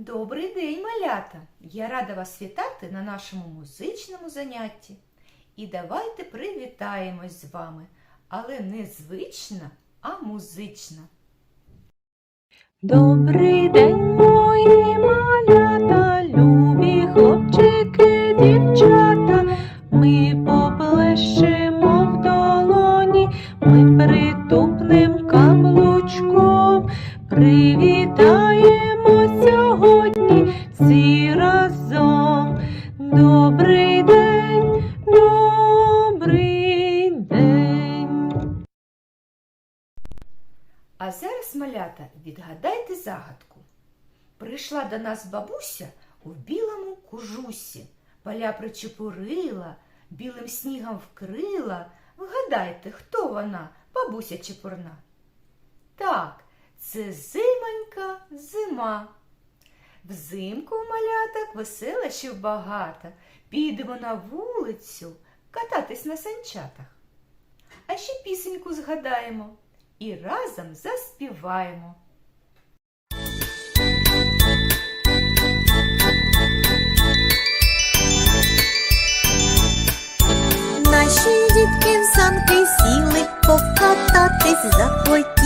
Добрий день, малята! Я рада вас вітати на нашому музичному занятті. І давайте привітаємось з вами, але не звично, а музично. Добрий день, мої малята, А зараз, малята, відгадайте загадку. Прийшла до нас бабуся у білому кожусі, поля причепурила, білим снігом вкрила. Вгадайте, хто вона, бабуся чепурна? Так, це зимонька зима. Взимку у маляток веселощів багато. Підемо на вулицю кататись на санчатах. А ще пісеньку згадаємо і разом заспіваємо. Наші дітки в санки сіли, покататись захотіли.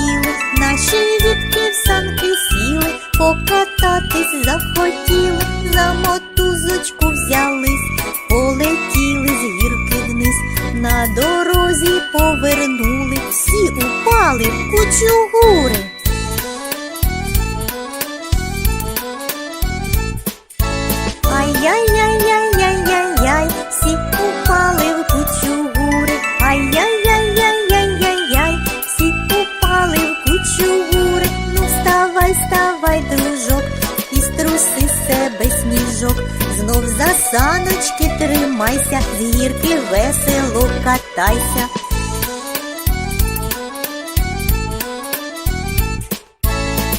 Саночки тримайся, з гірки весело катайся.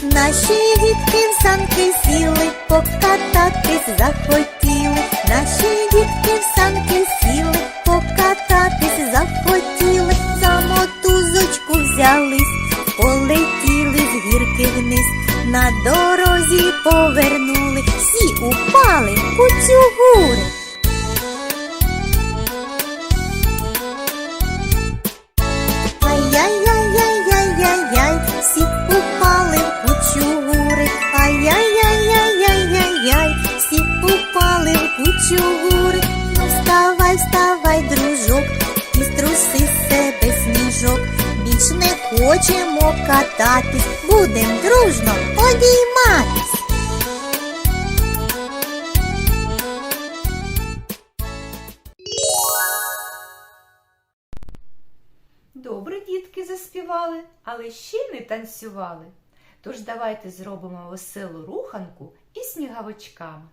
Наші дітки в санки сіли, покататись захотіли. Наші дітки в санки сіли, покататись захотіли. За мотузочку взялись, полетіли з гірки вниз. На дорозі повернули, хочемо кататись, будем дружно обійматись. Добре, дітки заспівали, але ще не танцювали. Тож давайте зробимо веселу руханку із сніговичками.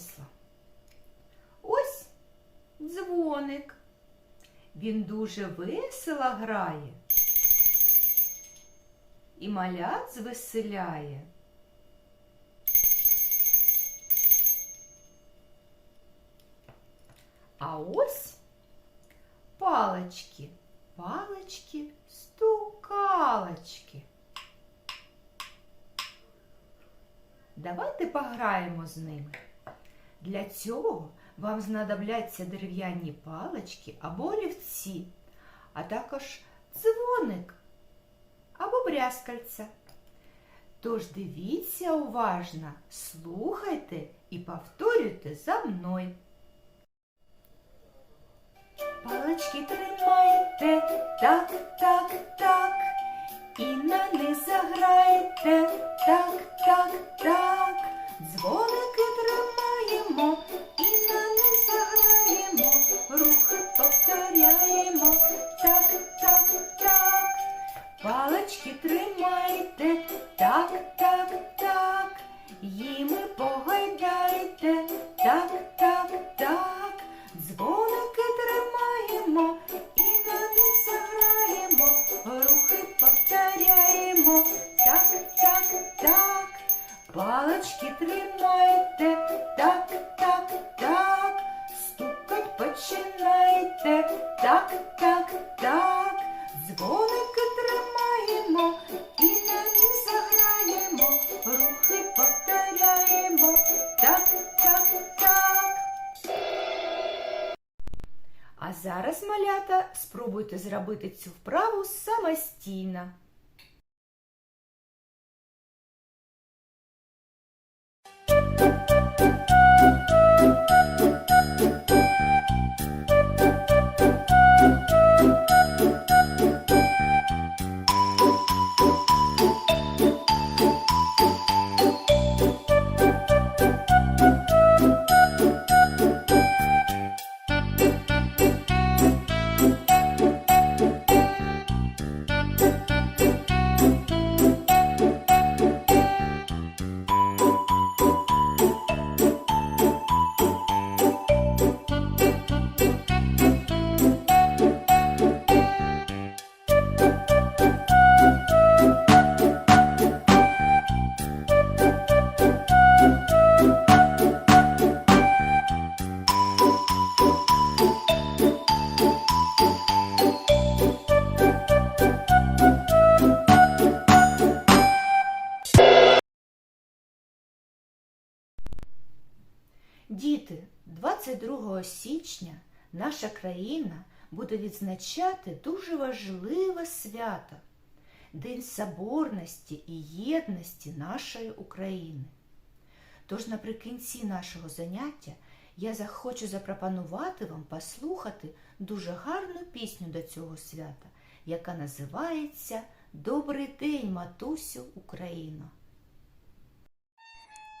Принесла. Ось дзвоник. Він дуже весело грає. І малят звеселяє. А ось палички, палички, стукалочки. Давайте пограємо з ними. Для цього вам знадобляться дерев'яні палички або олівці, а також дзвоник або брязкальця. Тож дивіться уважно, слухайте і повторюйте за мною. Палички тримайте, так, так, так, і на них заграйте, так, так, так. Дзвоники повторяємо, так, так, так. Палички тримайте, так, так, так, їми погайдайте, так, так, так, дзвоники тримаємо і на них заграємо, рухи повторяємо, так, так, так, палички тримайте, так, спробуйте зробити цю вправу самостійно. Діти, 22 січня наша країна буде відзначати дуже важливе свято День Соборності і єдності нашої України. Тож наприкінці нашого заняття я захочу запропонувати вам послухати дуже гарну пісню до цього свята, яка називається Добрий день, матусю Україно.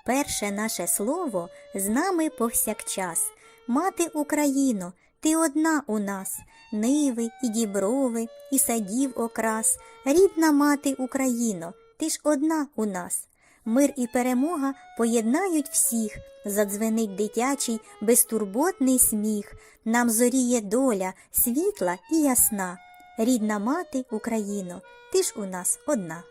Перше наше слово з нами повсякчас. Мати Україно, ти одна у нас, ниви і діброви, і садів окрас. Рідна мати Україно, ти ж одна у нас. Мир і перемога поєднають всіх, задзвенить дитячий, безтурботний сміх. Нам зоріє доля, світла і ясна. Рідна мати Україно, ти ж у нас одна.